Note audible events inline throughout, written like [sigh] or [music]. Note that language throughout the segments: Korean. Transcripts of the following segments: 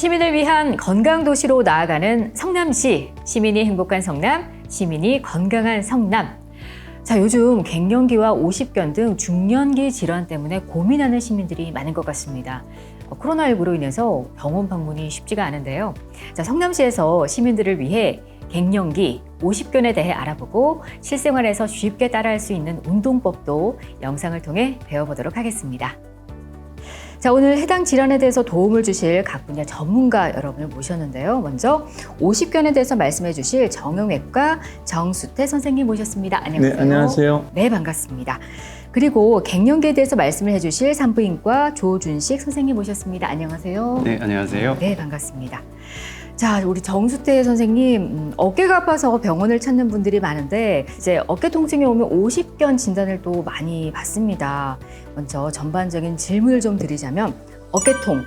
시민을 위한 건강 도시로 나아가는 성남시, 시민이 행복한 성남, 시민이 건강한 성남. 자, 요즘 갱년기와 오십견 등 중년기 질환 때문에 고민하는 시민들이 많은 것 같습니다. 어, 코로나19로 인해서 병원 방문이 쉽지가 않은데요. 자, 성남시에서 시민들을 위해 갱년기, 오십견에 대해 알아보고 실생활에서 쉽게 따라할 수 있는 운동법도 영상을 통해 배워보도록 하겠습니다. 자, 오늘 해당 질환에 대해서 도움을 주실 각 분야 전문가 여러분을 모셨는데요. 먼저 오십견에 대해서 말씀해 주실 정형외과 정수태 선생님 모셨습니다. 안녕하세요. 네, 안녕하세요. 네, 반갑습니다. 그리고 갱년기에 대해서 말씀을 해주실 산부인과 조준식 선생님 모셨습니다. 안녕하세요. 네, 안녕하세요. 네, 반갑습니다. 자, 우리 정수태 선생님, 음, 어깨가 아파서 병원을 찾는 분들이 많은데, 이제 어깨 통증이 오면 오십견 진단을 또 많이 받습니다. 먼저 전반적인 질문을 좀 드리자면, 어깨통,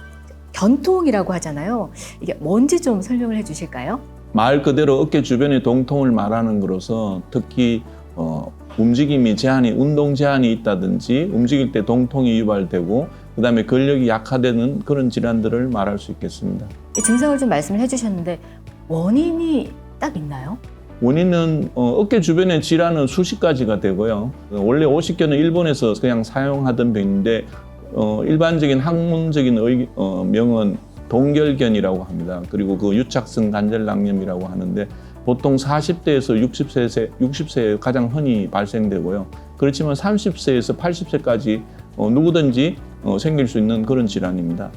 견통이라고 하잖아요. 이게 뭔지 좀 설명을 해 주실까요? 말 그대로 어깨 주변의 동통을 말하는 거로서 특히 어, 움직임이 제한이 운동 제한이 있다든지 움직일 때 동통이 유발되고 그 다음에 근력이 약화되는 그런 질환들을 말할 수 있겠습니다. 이 증상을 좀 말씀을 해 주셨는데, 원인이 딱 있나요? 원인은 어, 어깨 주변의 질환은 수십 가지가 되고요. 어, 원래 오십견은 일본에서 그냥 사용하던 병인데 어, 일반적인 학문적인 의, 어, 명은 동결견이라고 합니다. 그리고 그 유착성 관절낭염이라고 하는데 보통 40대에서 60세, 60세에 가장 흔히 발생되고요. 그렇지만 30세에서 80세까지 어, 누구든지 어, 생길 수 있는 그런 질환입니다.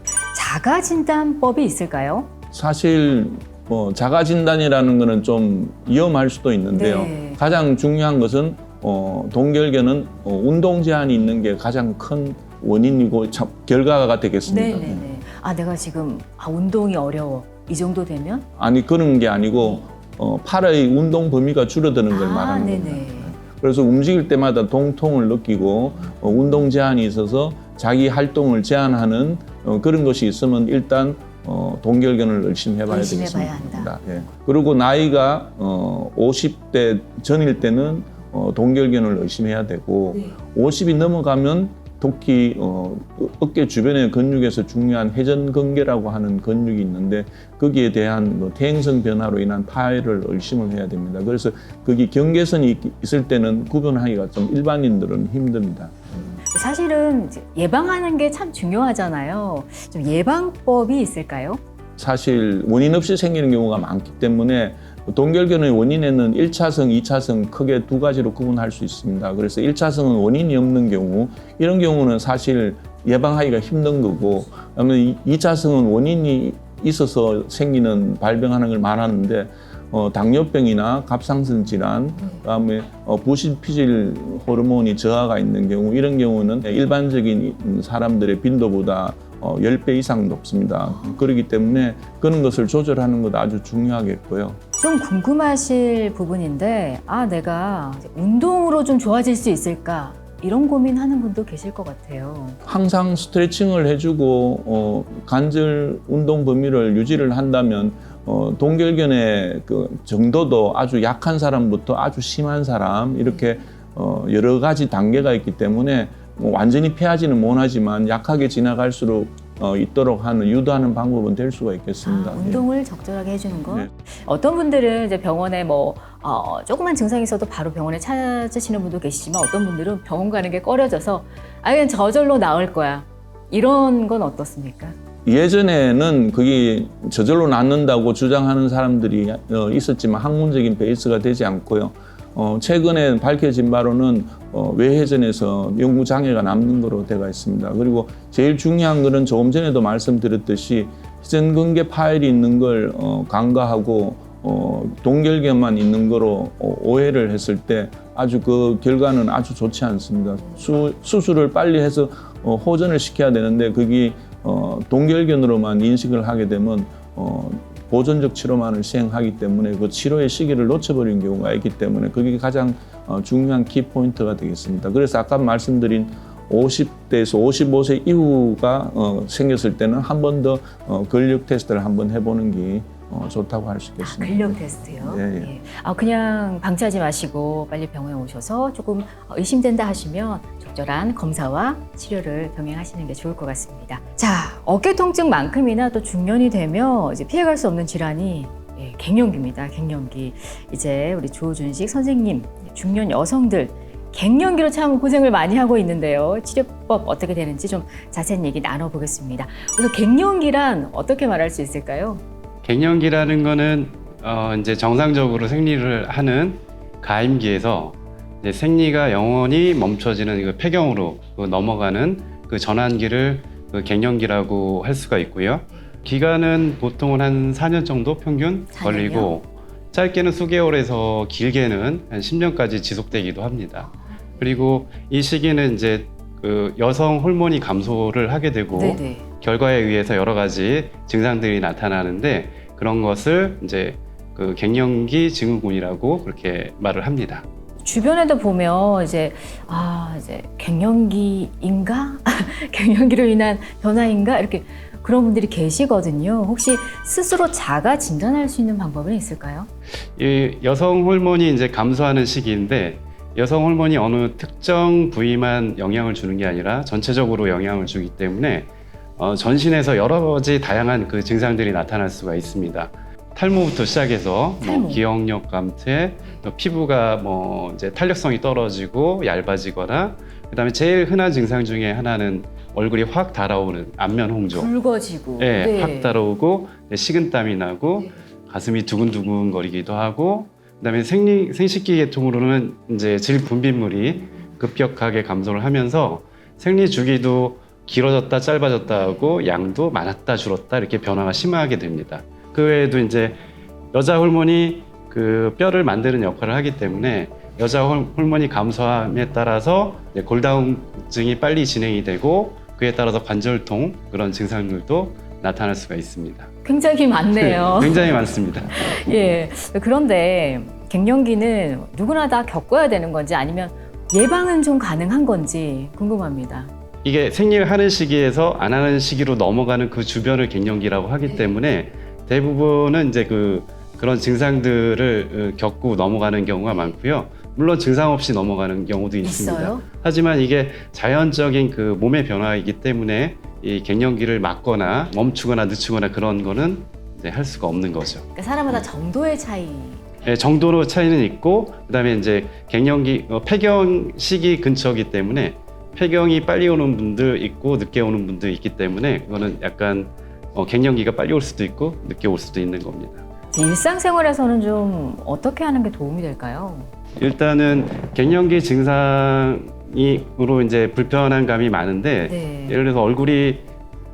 자가 진단법이 있을까요? 사실 뭐 자가 진단이라는 거는 좀 위험할 수도 있는데요. 네. 가장 중요한 것은 어, 동결견은 어, 운동 제한이 있는 게 가장 큰 원인이고 참, 결과가 되겠습니다. 네네 네. 아 내가 지금 아, 운동이 어려워 이 정도 되면 아니 그런 게 아니고 어, 팔의 운동 범위가 줄어드는 걸 아 말하는 네네. 겁니다. 그래서 움직일 때마다 동통을 느끼고 어, 운동 제한이 있어서 자기 활동을 제한하는 어, 그런 것이 있으면 일단 어, 동결견을 의심해봐야 의심해봐야 되겠습니다. 예. 그리고 나이가 어, 50대 전일 때는 어, 동결견을 의심해야 되고 네. 50이 넘어가면 특히 어, 어깨 주변의 근육에서 중요한 회전근개라고 하는 근육이 있는데 거기에 대한 뭐 퇴행성 변화로 인한 파열을 의심을 해야 됩니다. 그래서 거기 경계선이 있- 있을 때는 구분하기가 좀 일반인들은 힘듭니다. 사실은 예방하는 게 참 중요하잖아요. 좀 예방법이 있을까요? 사실 원인 없이 생기는 경우가 많기 때문에 동결견의 원인에는 1차성, 2차성 크게 두 가지로 구분할 수 있습니다. 그래서 1차성은 원인이 없는 경우, 이런 경우는 사실 예방하기가 힘든 거고, 그다음에 2차성은 원인이 있어서 생기는 발병하는 걸 말하는데, 어, 당뇨병이나 갑상선 질환, 그다음에 어, 부신 피질 호르몬이 저하가 있는 경우, 이런 경우는 일반적인 사람들의 빈도보다 어, 10배 이상 높습니다. 그렇기 때문에 그런 것을 조절하는 것도 아주 중요하겠고요. 좀 궁금하실 부분인데 아 내가 운동으로 좀 좋아질 수 있을까 이런 고민하는 분도 계실 것 같아요. 항상 스트레칭을 해주고 어, 관절 운동 범위를 유지를 한다면 어, 동결견의 그 정도도 아주 약한 사람부터 아주 심한 사람 이렇게 어, 여러 가지 단계가 있기 때문에 뭐 완전히 패하지는 못하지만 약하게 지나갈수록 어, 있도록 하는 유도하는 방법은 될 수가 있겠습니다. 아, 운동을 적절하게 해주는 거. 네. 어떤 분들은 이제 병원에 뭐 어, 조그만 증상이 있어도 바로 병원에 찾으시는 분도 계시지만 어떤 분들은 병원 가는 게 꺼려져서 아 그냥 저절로 나을 거야. 이런 건 어떻습니까? 예전에는 그게 저절로 낫는다고 주장하는 사람들이 어, 있었지만 학문적인 베이스가 되지 않고요. 어, 최근에 밝혀진 바로는 어, 외회전에서 연구 장애가 남는 거로 되어 있습니다. 그리고 제일 중요한 거는 조금 전에도 말씀드렸듯이 회전근개 파열이 있는 걸 어, 간과하고 어, 동결견만 있는 거로 어, 오해를 했을 때 아주 그 결과는 아주 좋지 않습니다. 수, 수술을 빨리 해서 어, 호전을 시켜야 되는데 그게 어, 동결견으로만 인식을 하게 되면 어, 보존적 치료만을 시행하기 때문에 그 치료의 시기를 놓쳐버린 경우가 있기 때문에 그게 가장 어, 중요한 키포인트가 되겠습니다. 그래서 아까 말씀드린 50대에서 55세 이후가 어, 생겼을 때는 한 번 더 어, 근력 테스트를 한번 해보는 게 어, 좋다고 할수 아, 있겠습니다. 근력 테스트요. 예, 예. 아 그냥 방치하지 마시고 빨리 병원에 오셔서 조금 의심된다 하시면 적절한 검사와 치료를 병행하시는 게 좋을 것 같습니다. 자 어깨 통증만큼이나 또 중년이 되면 이제 피해갈 수 없는 질환이 예, 갱년기입니다. 갱년기. 이제 우리 조준식 선생님, 중년 여성들 갱년기로 참 고생을 많이 하고 있는데요. 치료법 어떻게 되는지 좀 자세한 얘기 나눠보겠습니다. 그래서 갱년기란 어떻게 말할 수 있을까요? 갱년기라는 거는 어, 이제 정상적으로 생리를 하는 가임기에서 이제 생리가 영원히 멈춰지는 그 폐경으로 그 넘어가는 그 전환기를 그 갱년기라고 할 수가 있고요. 기간은 보통은 한 4년 정도 평균 4년이요? 걸리고 짧게는 수개월에서 길게는 한 10년까지 지속되기도 합니다. 그리고 이 시기는 이제 그 여성 호르몬이 감소를 하게 되고 네네. 결과에 의해서 여러 가지 증상들이 나타나는데 그런 것을 이제 그 갱년기 증후군이라고 그렇게 말을 합니다. 주변에도 보면 이제 아 이제 갱년기인가 [laughs] 갱년기로 인한 변화인가 이렇게 그런 분들이 계시거든요. 혹시 스스로 자가 진단할 수 있는 방법은 있을까요? 이 여성 호르몬이 이제 감소하는 시기인데 여성 호르몬이 어느 특정 부위만 영향을 주는 게 아니라 전체적으로 영향을 주기 때문에 어, 전신에서 여러 가지 다양한 그 증상들이 나타날 수가 있습니다. 탈모부터 시작해서 탈모. 뭐 기억력 감퇴, 또 피부가 뭐 이제 탄력성이 떨어지고 얇아지거나 그다음에 제일 흔한 증상 중에 하나는 얼굴이 확 달아오는 안면 홍조. 붉어지고. 예, 네. 확 달아오고 네, 식은땀이 나고 가슴이 두근두근 거리기도 하고 그다음에 생리 생식기 계통으로는 이제 질 분비물이 급격하게 감소를 하면서 생리 주기도 길어졌다 짧아졌다 하고 양도 많았다 줄었다 이렇게 변화가 심하게 됩니다. 그 외에도 이제 여자 호르몬이 그 뼈를 만드는 역할을 하기 때문에 여자 홀- 호르몬이 감소함에 따라서 골다공증이 빨리 진행이 되고 그에 따라서 관절통 그런 증상들도 나타날 수가 있습니다. 굉장히 [laughs] 많네요. 굉장히 많습니다. [laughs] 예. 그런데 갱년기는 누구나 다 겪어야 되는 건지 아니면 예방은 좀 가능한 건지 궁금합니다. 이게 생리를 하는 시기에서 안 하는 시기로 넘어가는 그 주변을 갱년기라고 하기 네. 때문에 대부분은 이제 그 그런 증상들을 어, 겪고 넘어가는 경우가 많고요. 물론 증상 없이 넘어가는 경우도 있습니다. 있어요? 하지만 이게 자연적인 그 몸의 변화이기 때문에 이 갱년기를 막거나 멈추거나 늦추거나 그런 거는 이제 할 수가 없는 거죠. 그러니까 사람마다 정도의 차이. 예, 정도로 차이는 있고 그다음에 이제 갱년기 어, 폐경 시기 근처이기 때문에 폐경이 빨리 오는 분들 있고 늦게 오는 분들 있기 때문에 그거는 약간 어, 갱년기가 빨리 올 수도 있고 늦게 올 수도 있는 겁니다. 일상생활에서는 좀 어떻게 하는 게 도움이 될까요? 일단은 갱년기 증상이로 이제 불편한 감이 많은데 네. 예를 들어서 얼굴이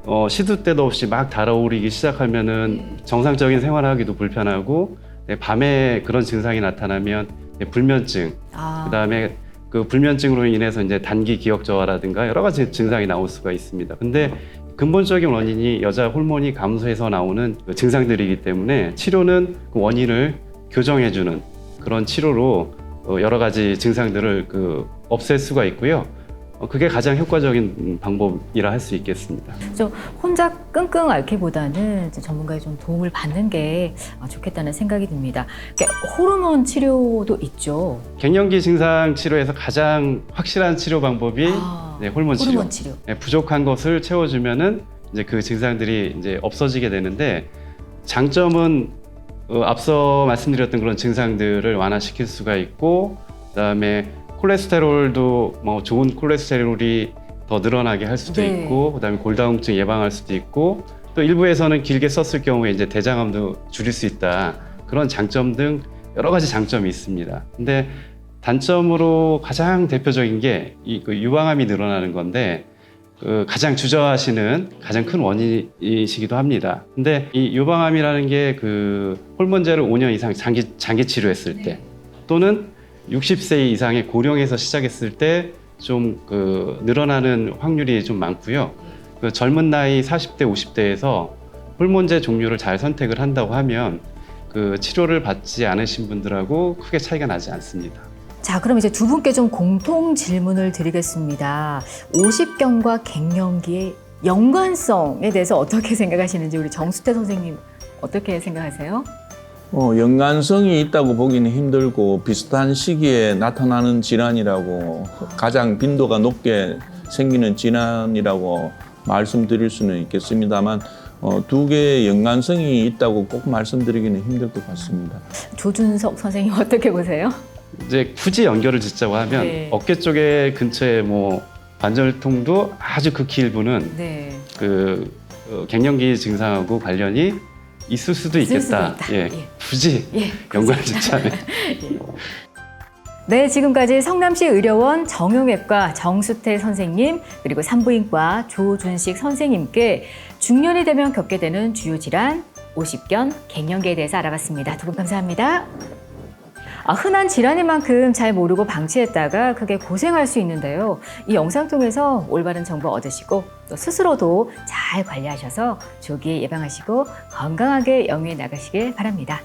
어, 시도 때도 없이 막 달아오르기 시작하면은 정상적인 생활하기도 불편하고 네, 밤에 그런 증상이 나타나면 네, 불면증 아, 그다음에 그 불면증으로 인해서 이제 단기 기억 저하라든가 여러 가지 증상이 나올 수가 있습니다. 근데 근본적인 원인이 여자 호르몬이 감소해서 나오는 그 증상들이기 때문에 치료는 그 원인을 교정해주는 그런 치료로 어, 여러 가지 증상들을 그 없앨 수가 있고요. 어, 그게 가장 효과적인 방법이라 할 수 있겠습니다. 좀 혼자 끙끙 앓기보다는 전문가의 좀 도움을 받는 게 어, 좋겠다는 생각이 듭니다. 그러니까 호르몬 치료도 있죠. 갱년기 증상 치료에서 가장 확실한 치료 방법이 아, 네, 호르몬 치료. 호르몬 치료. 네, 부족한 것을 채워주면은 이제 그 증상들이 이제 없어지게 되는데 장점은 어, 앞서 말씀드렸던 그런 증상들을 완화시킬 수가 있고 그다음에 콜레스테롤도 뭐 좋은 콜레스테롤이 더 늘어나게 할 수도 네. 있고 그다음에 골다공증 예방할 수도 있고 또 일부에서는 길게 썼을 경우에 이제 대장암도 줄일 수 있다 그런 장점 등 여러 가지 장점이 있습니다. 근데 단점으로 가장 대표적인 게 이 그 유방암이 늘어나는 건데 그 가장 주저하시는 가장 큰 원인이시기도 합니다. 근데 이 유방암이라는 게 그 호르몬제를 5년 이상 장기 장기 치료했을 때 또는 60세 이상의 고령에서 시작했을 때 좀 그 늘어나는 확률이 좀 많고요. 그 젊은 나이 40대 50대에서 호르몬제 종류를 잘 선택을 한다고 하면 그 치료를 받지 않으신 분들하고 크게 차이가 나지 않습니다. 자, 그럼 이제 두 분께 좀 공통 질문을 드리겠습니다. 50경과 갱년기의 연관성에 대해서 어떻게 생각하시는지 우리 정수태 선생님 어떻게 생각하세요? 어, 연관성이 있다고 보기는 힘들고 비슷한 시기에 나타나는 질환이라고 가장 빈도가 높게 생기는 질환이라고 말씀드릴 수는 있겠습니다만 어, 두 개의 연관성이 있다고 꼭 말씀드리기는 힘들 것 같습니다. 조준석 선생님 어떻게 보세요? 이제 굳이 연결을 짓자고 하면 네. 어깨 쪽에 근처에 뭐 관절통도 아주 극히 일부는 네. 그 어, 갱년기 증상하고 관련이 있을 수도 있을 있겠다. 수도 있다. 예, 예. 굳이 예. 연관을 짓자면. [laughs] 네, 지금까지 성남시 의료원 정형외과 정수태 선생님 그리고 산부인과 조준식 선생님께 중년이 되면 겪게 되는 주요 질환, 오십견, 갱년기에 대해서 알아봤습니다. 두 분 감사합니다. 아, 흔한 질환인 만큼 잘 모르고 방치했다가 크게 고생할 수 있는데요. 이 영상 통해서 올바른 정보 얻으시고 또 스스로도 잘 관리하셔서 조기에 예방하시고 건강하게 영위해 나가시길 바랍니다.